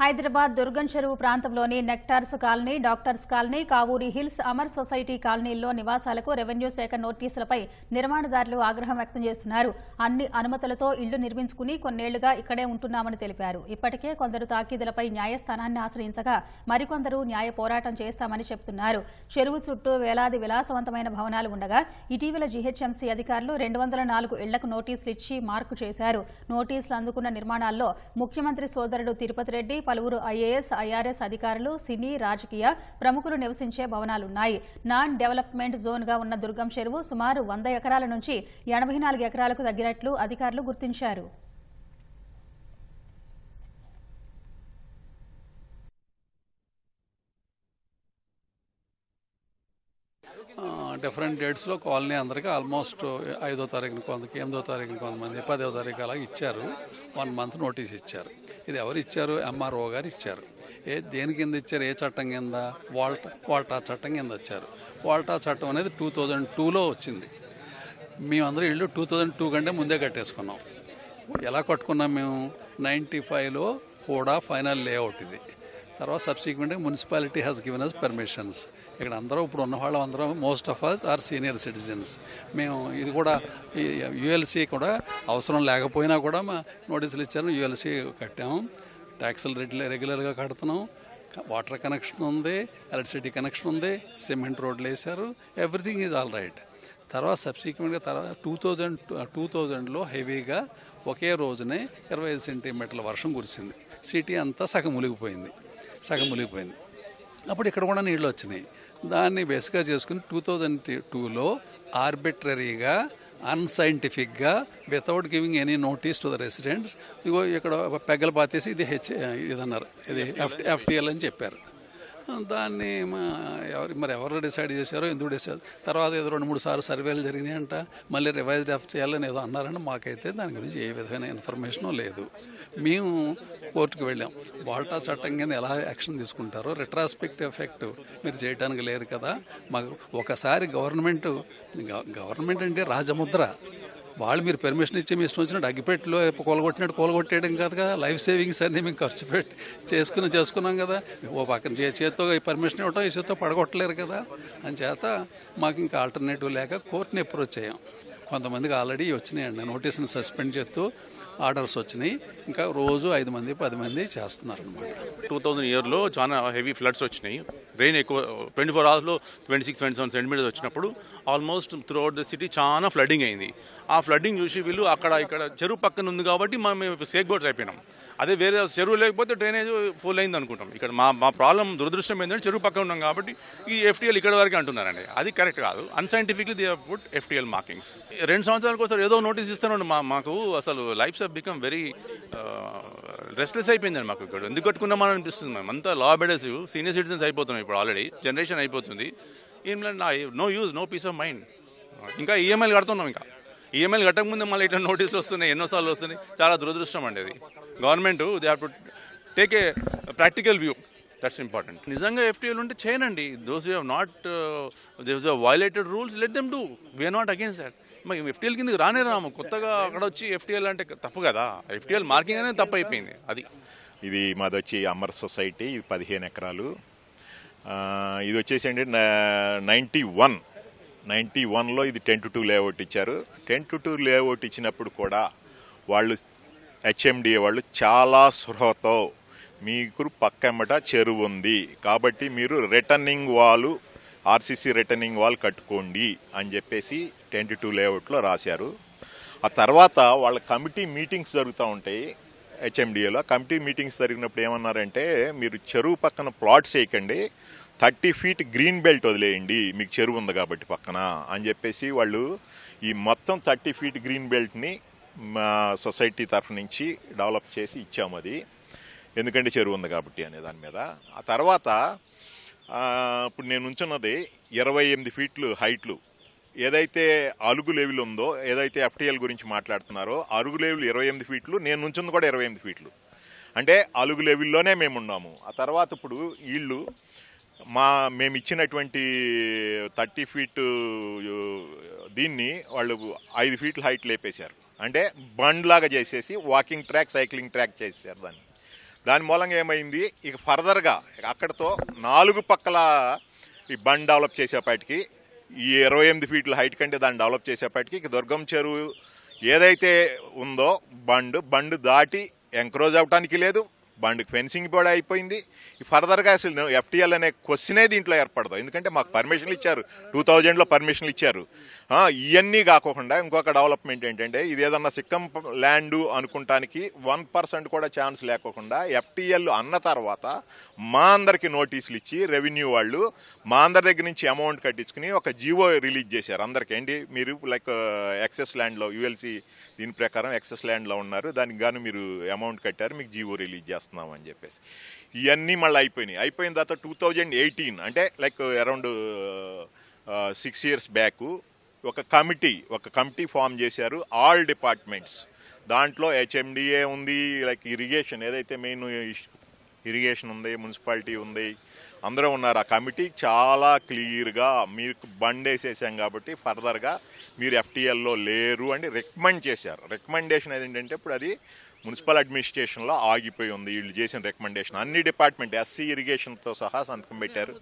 హైదరాబాద్ దుర్గం చెరువు ప్రాంతంలోని nectars colony doctors colony Kavuri hills Amar society కాలనీల్లో నివాసాలకు revenue శాఖ నోటీసులపై నిర్మాణదారులు ఆగ్రహం వ్యక్తం చేస్తున్నారు. అన్ని అనుమతులతో ఇళ్ళు నిర్మించుకుని కొన్నేళ్ళుగా ఇక్కడే ఉంటున్నామని తెలిపారు. ఇప్పటికే కొందరు తాకీదులపై న్యాయస్థానాన్ని ఆశ్రయించగా మరికొందరు న్యాయ పోరాటం చేస్తామని చెబుతున్నారు. చెరువు చుట్టూ వేలాది విలాసవంతమైన భవనాలు ఉండగా ఇటీవల జీహెచ్ఎంసీ అధికారులు రెండు వందల నాలుగు ఇళ్ళకు నోటీసులు ఇచ్చి మార్కు చేశారు. నోటీసులు అందుకున్న నిర్మాణాల్లో ముఖ్యమంత్రి సోదరుడు తిరుపతి రెడ్డి పలువురు ఐఏఎస్ ఐఆర్ఎస్ అధికారులు సినీ రాజకీయ ప్రముఖులు నివసించే భవనాలున్నాయి. నాన్ డెవలప్మెంట్ జోన్గా ఉన్న దుర్గం చెరువు సుమారు వంద ఎకరాల నుంచి ఎనభై నాలుగు ఎకరాలకు తగ్గినట్లు అధికారులు గుర్తించారు. Uh, డిఫరెంట్ డేట్స్లో కాలనీ అందరికీ ఆల్మోస్ట్ uh, ఐదో తారీఖున కొంతకి ఎనిమిదో తారీఖున కొంతమంది పదో తారీఖు అలా ఇచ్చారు. వన్ మంత్ నోటీస్ ఇచ్చారు. ఇది ఎవరు ఇచ్చారు? ఎంఆర్ఓ గారు ఇచ్చారు. ఏ దేని కింద ఇచ్చారు? ఏ చట్టం కింద? వాల్టా వాల్టా చట్టం కింద వచ్చారు వాల్టా చట్టం అనేది టూ థౌజండ్ టూలో వచ్చింది. మేమందరం ఇల్లు టూ థౌజండ్ టూ కంటే ముందే కట్టేసుకున్నాం. ఎలా కట్టుకున్నాం మేము? నైంటీ ఫైవ్లో కూడా ఫైనల్ లేఅవుట్ ఇది. తర్వాత సబ్సిక్వెంట్గా municipality has given us permissions ఇక్కడ అందరూ ఇప్పుడు ఉన్న వాళ్ళు అందరం most of us are senior citizens మేము ఇది కూడా యుఎల్సి కూడా అవసరం లేకపోయినా కూడా మా నోటీసులు ఇచ్చారు యుఎల్సి కట్టాము ట్యాక్సులు రెగ్యులర్ రెగ్యులర్గా కడుతున్నాం. వాటర్ కనెక్షన్ ఉంది ఎలక్ట్రిసిటీ కనెక్షన్ ఉంది సిమెంట్ రోడ్లు వేశారు ఎవ్రీథింగ్ ఈజ్ ఆల్ రైట్ తర్వాత సబ్సిక్వెంట్గా తర్వాత టూ థౌజండ్ టూ థౌజండ్లో హెవీగా ఒకే రోజునే ఇరవై ఐదు సెంటీమీటర్ల వర్షం కురిసింది. సిటీ అంతా సగం మునిగిపోయింది. సగం మునిగిపోయింది. అప్పుడు ఇక్కడ కూడా నీళ్ళు వచ్చినాయి. దాన్ని బేస్గా చేసుకుని టూ థౌజండ్ టూలో ఆర్బిట్రరీగా అన్సైంటిఫిక్గా without giving any notice to the residents ఇగో ఇక్కడ పెగ్గలు పాతేసి ఇది హెచ్ ఇది అన్నారు ఇది ఎఫ్ ఎఫ్టీఎల్ అని చెప్పారు. దాన్ని మా ఎవరు మరి ఎవరు డిసైడ్ చేశారో ఎందుకు డిసైడ్ తర్వాత ఏదో రెండు మూడు సార్లు సర్వేలు జరిగినాయంట. మళ్ళీ రివైజ్డ్ ఎఫ్ చేయాలని ఏదో అన్నారంటే. మాకైతే దాని గురించి ఏ విధమైన ఇన్ఫర్మేషన్ లేదు. మేము కోర్టుకు వెళ్ళాం. వాల్టా చట్టం కింద ఎలా యాక్షన్ తీసుకుంటారో రిట్రాస్పెక్ట్ ఎఫెక్ట్ మీరు చేయడానికి లేదు కదా. మాకు ఒకసారి గవర్నమెంట్ గవర్నమెంట్ అంటే రాజముద్ర. వాళ్ళు మీరు పర్మిషన్ ఇచ్చి మీ ఇష్టం వచ్చినట్టు అగ్గిపెట్టిలో కూలగొట్టినట్టు కూలగొట్టేయడం కాదు కదా. లైఫ్ సేవింగ్స్ అన్ని మేము ఖర్చు పెట్టి చేసుకుని చేసుకున్నాం కదా. ఓ పక్కన చే చేత్తో ఈ పర్మిషన్ ఇవ్వటం ఈ చేత్తో పడగొట్టలేరు కదా. అని చేత మాకు ఇంకా ఆల్టర్నేటివ్ లేక కోర్టుని అప్రోచ్ అయ్యాం కొంతమందికి ఆల్రెడీ వచ్చినాయండి. నోటీసుని సస్పెండ్ చేస్తూ ఆర్డర్స్ వచ్చినాయి. ఇంకా రోజు ఐదు మంది పది మంది చేస్తున్నారు అనమాట టూ థౌజండ్ ఇయర్లో చాలా హెవీ ఫ్లడ్స్ వచ్చినాయి. రెయిన్ ఎక్కువ ట్వంటీ ఫోర్ అవర్స్లో twenty six twenty seven centimetres వచ్చినప్పుడు almost throughout the city చాలా ఫ్లడ్డింగ్ అయింది. ఆ ఫ్లడ్డింగ్ చూసి వీళ్ళు అక్కడ ఇక్కడ చెరువు పక్కన ఉంది కాబట్టి మనం మేము సేఫ్ గోట్స్ అయిపోయినాం. అదే వేరే చెరువు లేకపోతే డ్రైనేజ్ ఫుల్ అయింది అనుకుంటాం. ఇక్కడ మా మా ప్రాబ్లం దురదృష్టం ఏంటంటే చెరువు పక్కన ఉన్నాం కాబట్టి ఈ ఎఫ్టీఎల్ ఇక్కడ వరకు అంటున్నారండి. అది కరెక్ట్ కాదు. Unscientifically they put FTL markings రెండు సంవత్సరాలకు ఒకసారి ఏదో నోటీస్ ఇస్తున్నాడు మా మాకు అసలు lifes have become very restless అయిపోయిందండి మాకు ఇక్కడ. ఎందుకు కట్టుకున్నామని అనిపిస్తుంది మేము అంతా లా అబైడర్స్ సీనియర్ సిటిజన్స్ అయిపోతున్నాం ఇప్పుడు ఆల్రెడీ జనరేషన్ అయిపోతుంది. ఏం no use no peace of mind ఇంకా ఈఎంఐలు కడుతున్నాం ఇంకా. ఈఎంఐలు కట్టకముందే మళ్ళీ ఇట్లా నోటీసులు వస్తున్నాయి ఎన్నోసార్లు వస్తున్నాయి. చాలా దురదృష్టం అండి అది. Government they have to take a practical view that's important నిజంగా ఎఫ్టీఎల్ ఉంటే చేయనండి. Those you have not those have violated rules let them do we are not against that మరి ఎఫ్టీఎల్ కిందకి రానే రాము. కొత్తగా అక్కడ వచ్చి ఎఫ్టీఎల్ అంటే తప్పు కదా. ఎఫ్టీఎల్ మార్కింగ్ అనేది తప్పు అయిపోయింది. అది. ఇది మాది వచ్చి అమర్ సొసైటీ ఇది పదిహేను ఎకరాలు. ఆ, ఇది వచ్చేసి అండి నైంటీ వన్. నైంటీ వన్లో ఇది టెన్ టు టూ లేఅవుట్ ఇచ్చారు. టెన్ టు టూ లేఅవుట్ ఇచ్చినప్పుడు కూడా వాళ్ళు హెచ్ఎండిఏ వాళ్ళు చాలా సృహతో మీకు పక్కెమ్మట చెరువు ఉంది. కాబట్టి మీరు రిటర్నింగ్ వాలు ఆర్సీసీ రిటర్నింగ్ వాల్ కట్టుకోండి అని చెప్పేసి టెన్ టు టూ లేఅవుట్లో రాశారు. ఆ తర్వాత వాళ్ళ కమిటీ మీటింగ్స్ జరుగుతూ ఉంటాయి హెచ్ఎండిఏలో. కమిటీ మీటింగ్స్ జరిగినప్పుడు ఏమన్నారంటే మీరు చెరువు పక్కన ప్లాట్స్ వేయకండి థర్టీ ఫీట్ గ్రీన్ బెల్ట్ వదిలేయండి మీకు చెరువు ఉంది కాబట్టి పక్కన అని చెప్పేసి వాళ్ళు ఈ మొత్తం థర్టీ ఫీట్ గ్రీన్ బెల్ట్ని మా సొసైటీ తరఫు నుంచి డెవలప్ చేసి ఇచ్చాము అది. ఎందుకంటే చెరువు ఉంది కాబట్టి అనే దాని మీద. ఆ తర్వాత ఇప్పుడు నేను ఉంచున్నది ఇరవై ఎనిమిది ఫీట్లు హైట్లు. ఏదైతే అలుగు లెవెల్ ఉందో ఏదైతే ఎఫ్టీఎల్ గురించి మాట్లాడుతున్నారో అరుగు లెవెల్ ఇరవై ఎనిమిది ఫీట్లు నేను నుంచింది కూడా ఇరవై ఎనిమిది ఫీట్లు. అంటే అలుగు లెవెల్లోనే మేము ఉన్నాము. ఆ తర్వాత ఇప్పుడు వీళ్ళు మా మేము ఇచ్చినటువంటి థర్టీ ఫీట్ దీన్ని వాళ్ళు ఐదు ఫీట్ల హైట్ లేపేశారు. అంటే బండ్ లాగా చేసేసి వాకింగ్ ట్రాక్ సైక్లింగ్ ట్రాక్ చేసేసారు దాన్ని. దాని మూలంగా ఏమైంది? ఇక ఫర్దర్గా అక్కడతో నాలుగు పక్కల ఈ బండ్ డెవలప్ చేసేపాటికి ఈ ఇరవై ఎనిమిది ఫీట్ల హైట్ కంటే దాన్ని డెవలప్ చేసేపాటికి ఇక దుర్గం చెరువు ఏదైతే ఉందో బండ్ బండ్ దాటి ఎంక్రోజ్ అవటానికి లేదు. బండ్కి ఫెన్సింగ్ కూడా అయిపోయింది. ఈ ఫర్దర్గా అసలు ఎఫ్టీఎల్ అనే క్వశ్చనే దీంట్లో ఏర్పడదు. ఎందుకంటే మాకు పర్మిషన్లు ఇచ్చారు. టూ థౌజండ్లో పర్మిషన్లు ఇచ్చారు. ఇవన్నీ కాకుండా ఇంకొక డెవలప్మెంట్ ఏంటంటే ఇది ఏదన్నా సిక్కం ల్యాండ్ అనుకుంటానికి వన్ పర్సెంట్ కూడా ఛాన్స్ లేకోకుండా ఎఫ్టీఎల్ అన్న తర్వాత మా అందరికి నోటీసులు ఇచ్చి రెవెన్యూ వాళ్ళు మా అందరి దగ్గర నుంచి అమౌంట్ కట్టించుకుని ఒక జీవో రిలీజ్ చేశారు. అందరికి ఏంటి? మీరు లైక్ ఎక్సెస్ ల్యాండ్లో యుఎల్సి దీని ప్రకారం ఎక్సెస్ ల్యాండ్లో ఉన్నారు. దానికి గాను మీరు అమౌంట్ కట్టారు మీకు జీవో రిలీజ్ చేస్తారు. అని చెప్పేసి. ఇవన్నీ మళ్ళీ అయిపోయినాయి. అయిపోయిన తర్వాత టూ థౌజండ్ ఎయిటీన్ అంటే like around six years back ఒక కమిటీ ఒక కమిటీ ఫామ్ చేశారు ఆల్ డిపార్ట్మెంట్స్. దాంట్లో హెచ్ఎండిఏ ఉంది లైక్ ఇరిగేషన్ ఏదైతే మెయిన్ ఇరిగేషన్ ఉంది మున్సిపాలిటీ ఉంది అందరూ ఉన్నారు. ఆ కమిటీ చాలా క్లియర్గా మీకు బండ్ వేసేసాం కాబట్టి ఫర్దర్గా మీరు ఎఫ్టీఎల్లో లేరు అని రికమెండ్ చేశారు. రికమెండేషన్ ఏంటంటే ఇప్పుడు అది మున్సిపల్ అడ్మినిస్ట్రేషన్లో ఆగిపోయి ఉంది. వీళ్ళు చేసిన రికమెండేషన్. అన్ని డిపార్ట్మెంట్ ఎస్సీ ఇరిగేషన్తో సహా సంతకం పెట్టారు.